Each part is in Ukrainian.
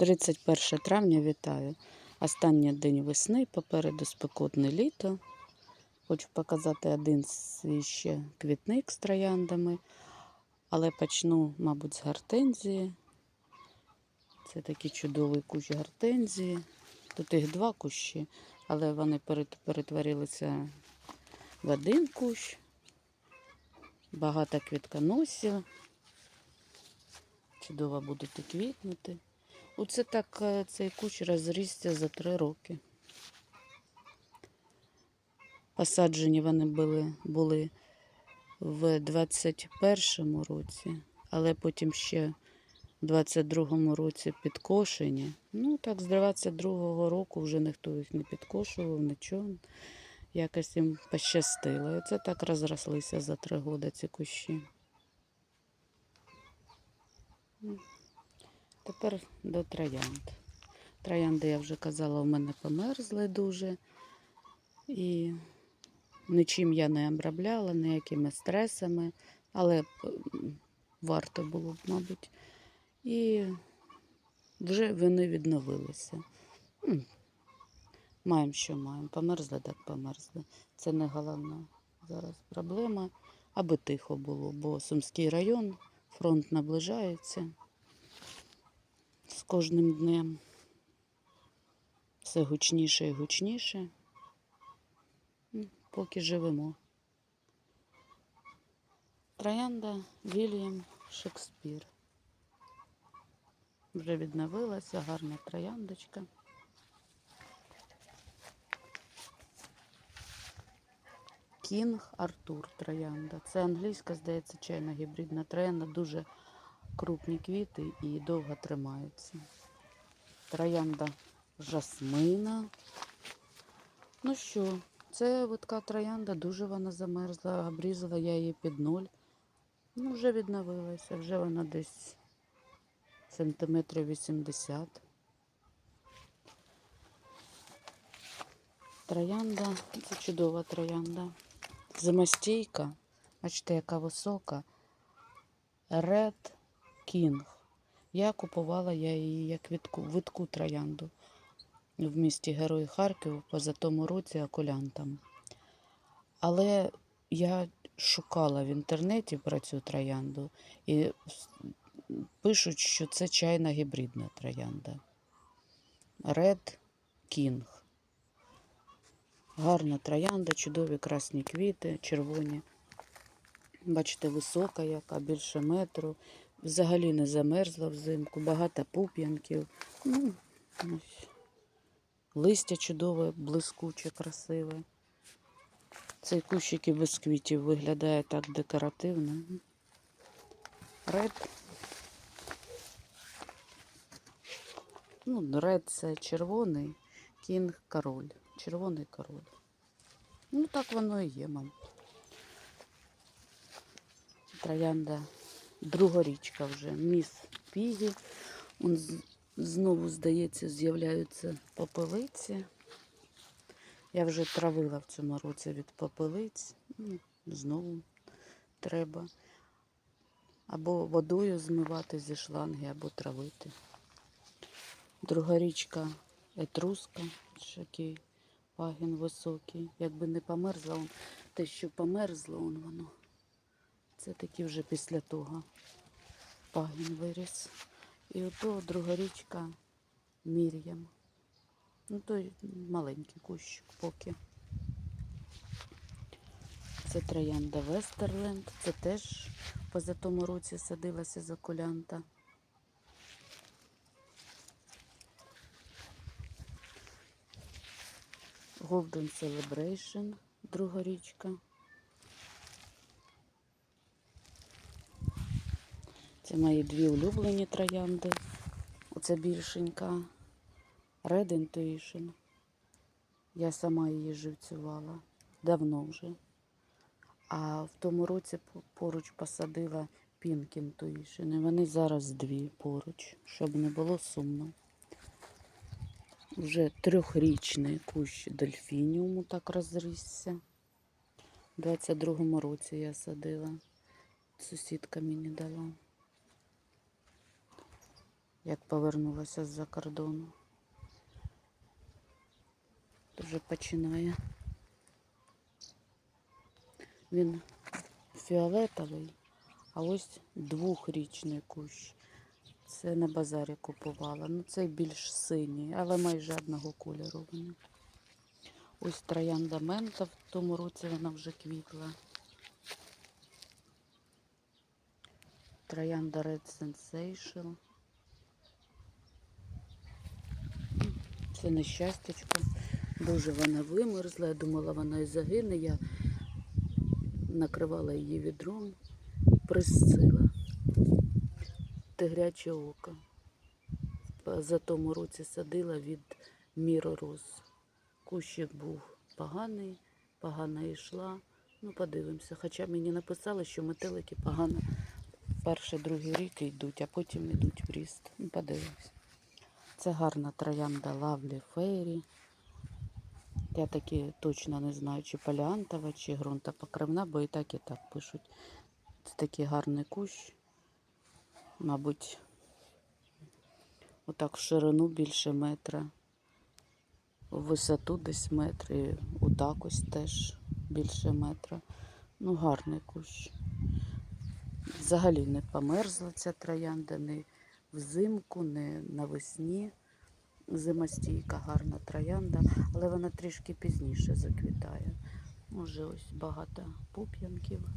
31 травня вітаю. Останній день весни, попереду спекотне літо. Хочу показати один свій ще квітник з трояндами, але почну, мабуть, з гортензії. Це такий чудовий кущ гортензії. Тут їх два кущі, але вони перетворилися в один кущ. Багато квітконосів. Чудово будуть і квітнути. Оце так е, цей кущ розрісся за три роки. Посаджені вони були, були в 21-му році, але потім ще в 22-му році підкошені. Ну, так, з 22-го року вже ніхто їх не підкошував, нічого. Якось їм пощастило. І оце так розрослися за три роки ці кущі. Тепер до троянд. Троянди, я вже казала, у мене померзли дуже. І нічим я не обробляла, ніякими стресами, але варто було б, мабуть. І вже вони відновилися. Маємо, що маємо. Померзли, так померзли. Це не головна зараз проблема, аби тихо було, бо Сумський район, фронт наближається з кожним днем. Все гучніше і гучніше. Поки живемо. Троянда Вільям Шекспір. Вже відновилася, гарна трояндочка. Кінг Артур троянда. Це англійська, здається, чайна гібридна троянда. Дуже крупні квіти і довго тримаються. Троянда жасмина. Ну що, це така троянда, дуже вона замерзла, обрізала я її під ноль. Ну, вже відновилася, вже вона десь сантиметрів 80. Троянда, це чудова троянда. Зимостійка, бачите, яка висока. Red King. Я купувала я її як відку, видку троянду в місті Герой Харків поза тому році окулянтам. Але я шукала в інтернеті про цю троянду і пишуть, що це чайна гібридна троянда. Red King. Гарна троянда, чудові красні квіти, червоні. Бачите, висока яка, більше метру. Взагалі не замерзла взимку, багато пуп'янків. Ну. Листя чудове, блискуче, красиве. Цей кущик і без квітів виглядає так декоративно. Ред. Ну, ред це червоний, кінг король. Червоний король. Ну, так воно і є, мам. Троянда другорічка вже. Міс Пігі. Он знову, здається, з'являються попелиці. Я вже травила в цьому році від попелиць. Ну, Знову треба. Або водою змивати зі шланги, або травити. Друга річка Етруска, який пагін високий. Якби не померзла, те, що померзло, он воно. Це таки вже після того пагін виріс. І ото друга річка Мір'ям. Ну, той маленький кущик поки. Це троянда Вестерленд. Це теж поза тому році садилася за колянта. Golden Celebration, друга річка. Це мої дві улюблені троянди. Оце більшенька. Red Intuition. Я сама її живцювала. Давно вже. А в тому році поруч посадила Pink Intuition. І вони зараз дві поруч, щоб не було сумно. Вже трьохрічний кущ дельфініуму так розрісся. У 22-му році я садила. Сусідка мені дала. Як повернулася з-за кордону. Вже починає. Він фіолетовий, а ось двохрічний кущ. Це на базарі купувала. Ну, цей більш синій, але майже одного кольору вони. Ось троянда мента в тому році вона вже квітла. Троянда Red Sensation. Це нещастячко. Дуже вона вимерзла. Я думала, вона і загине. Я накривала її відром, присцила. Тигряче око. За тому році садила від міророз. Кущик був поганий, погано йшла. Ну, подивимося. Хоча мені написали, що метелики погано перший, другий рік йдуть, а потім йдуть в ріст. Ну, подивимося. Це гарна троянда Лавлі Фейрі. Я таки точно не знаю, чи поліантова, чи ґрунтопокривна, бо і так, і так пишуть. Це такий гарний кущ. Мабуть, отак в ширину більше метра, в висоту десь метр, і отак ось теж більше метра. Ну, гарний кущ. Взагалі не померзла ця троянда, не взимку, не навесні. Зимостійка гарна троянда, але вона трішки пізніше заквітає. Може, ось багато пуп'янків.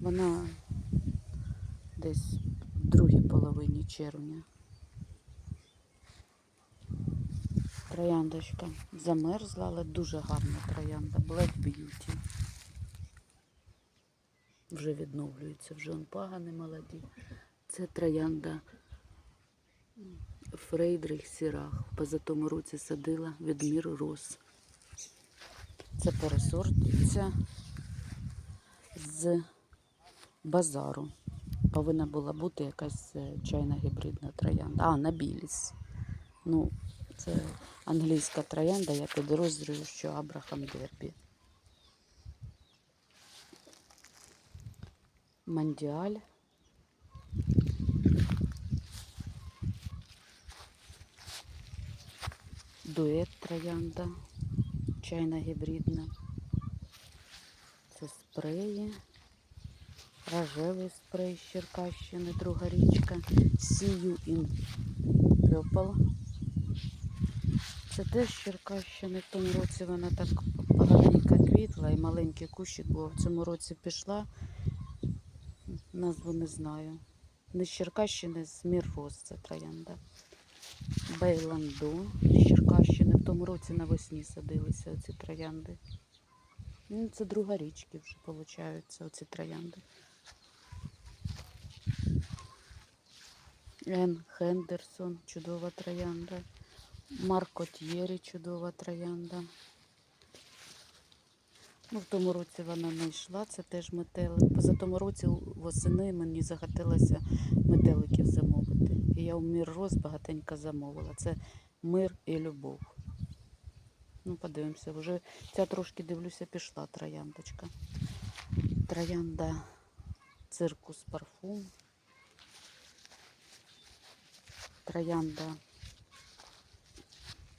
Вона десь в другій половині червня. Трояндочка замерзла, але дуже гарна троянда. Black Beauty. Вже відновлюється, вже он пагани молоді. Це троянда Фрейдрих Сірах. В позатому році садила від міру роз. Це пересортиця з базару. Повинна була бути якась е, чайна гібридна троянда. А, набіліс. Ну, це англійська троянда, я підозрюю, що Абрахам Дербі. Мандіаль. Дует троянда, чайна гібридна. Це спреї. Рожевий спрей з Черкащини, друга річка. Сію in Purple. Це теж Черкащини. В тому році вона так поганенько квітла і маленький кущик був. В цьому році пішла. Назву не знаю. Не з Черкащини, з Мірроз це троянда. Бейланду з Черкащини. В тому році навесні садилися оці троянди. Ну, це друга річки вже виходить, оці троянди. Ен Хендерсон, чудова троянда. Марко Т'єрі, чудова троянда. Ну, в тому році вона не йшла, це теж метелик. Поза тому році восени мені захотілося метеликів замовити. І я у мір роз багатенько замовила. Це мир і любов. Ну, подивимося, вже ця трошки дивлюся, пішла трояндочка. Троянда циркус парфум. Троянда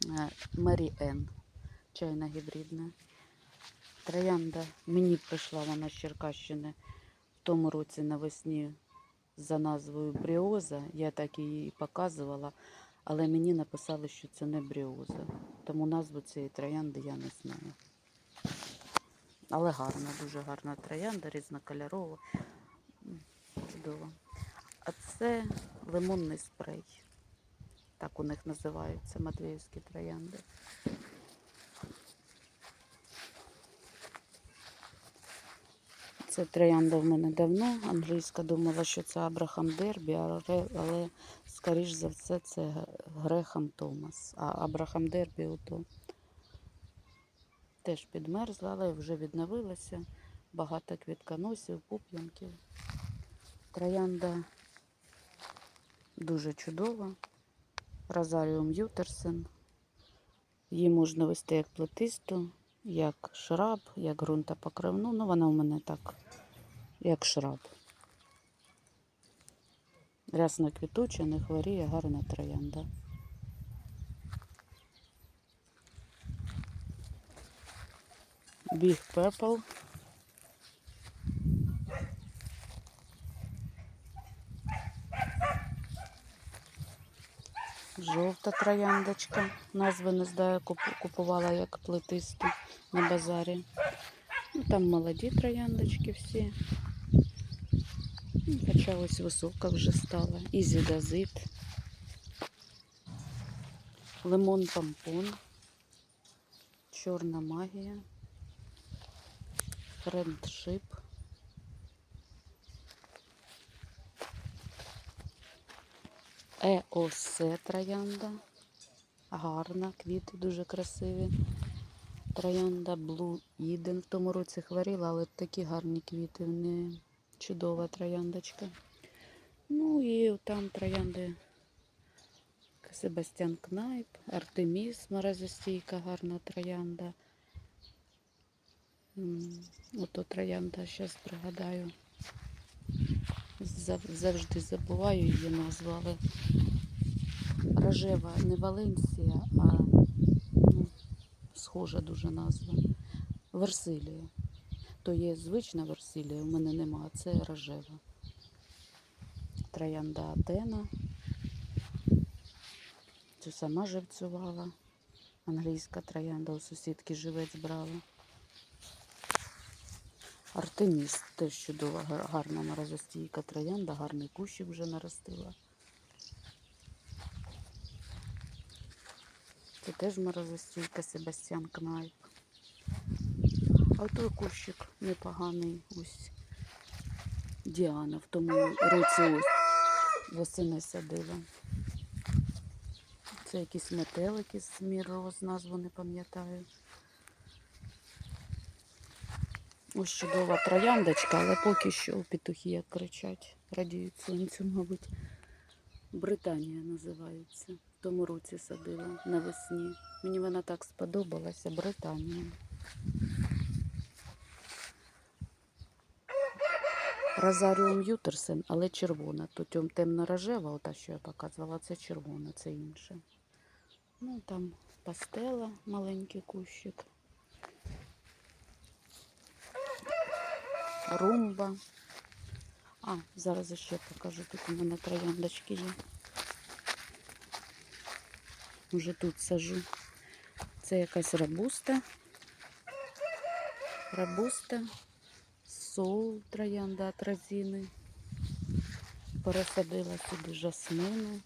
е, Мері Ен, чайна гібридна. Троянда мені прийшла вона з Черкащини в тому році навесні за назвою Бріоза. Я так її показувала, але мені написали, що це не бріоза. Тому назву цієї троянди я не знаю. Але гарна, дуже гарна троянда, різнокольорова. Чудово. А це лимонний спрей. Так у них називаються матвіївські троянди. Це троянда в мене давно. Англійська думала, що це Абрахам Дербі, але, але скоріш за все, це Грехам Томас. А Абрахам Дербі ото теж підмерзла, але вже відновилася. Багато квітконосів, пуп'янків. Троянда дуже чудова. Розаріум Ютерсен. Її можна вести як плетисту, як шраб, як ґрунтопокривну. Ну, вона у мене так, як шраб. Рясно квітуча, не хворіє, гарна троянда. Big Purple. Жовта трояндочка. Назви не знаю, купувала як плетисту на базарі. Ну, там молоді трояндочки всі. Хоча ось висока вже стала. Ізідазит. Лимон помпон. Чорна магія. Френдшип. Еосе троянда. Гарна, квіти дуже красиві. Троянда Blue Eden в тому році хворіла, але такі гарні квіти. Вони чудова трояндочка. Ну і там троянди Себастьян Кнайп, Артеміс, морозостійка, гарна троянда. Ото троянда, зараз пригадаю. Завжди забуваю її назву, але рожева не Валенсія, а ну, схожа дуже назва. Версилія. То є звична Версилія, у мене нема, а це рожева. Троянда Атена. Цю сама живцювала. Англійська троянда у сусідки живець брала. Артеміс теж чудова, гарна морозостійка троянда, гарний кущик вже наростила. Це теж морозостійка Себастьян Кнайп. А той кущик непоганий. Ось Діана в тому році ось восени садила. Це якісь метелики з Міроз, назву не пам'ятаю. Ось чудова трояндочка, але поки що петухи як кричать. Радіють сонцю, мабуть. Британія називається. В тому році садила навесні. Мені вона так сподобалася, Британія. Розаріум Ютерсен, але червона. Тут тем- темно-рожева, ота, що я показувала, це червона, це інше. Ну, там пастела, маленький кущик. Румба. А, зараз ще покажу. Тут у мене трояндочки є. Уже тут сажу. Це якась рабуста. Рабуста. Сол троянда атразіни. Пересадила сюди жасмину.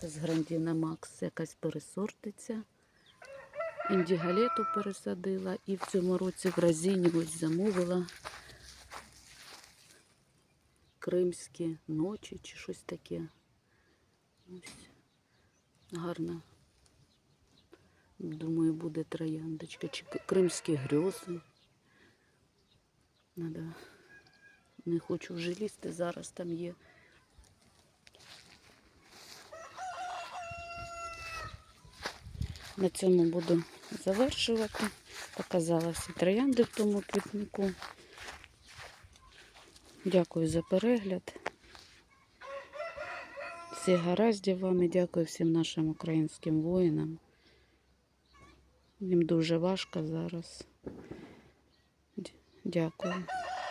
Це з Грандіна Макс якась пересортиця. Індігалету пересадила і в цьому році в Разіні ось замовила кримські ночі чи щось таке. Ось. Гарна. Думаю, буде трояндочка. Чи кримські грьози. Надо. Не хочу вже лізти, зараз там є. На цьому буду завершувати. Показала всі троянди в тому квітнику. Дякую за перегляд. Всіх гараздів вам і дякую всім нашим українським воїнам. Їм дуже важко зараз. Дякую.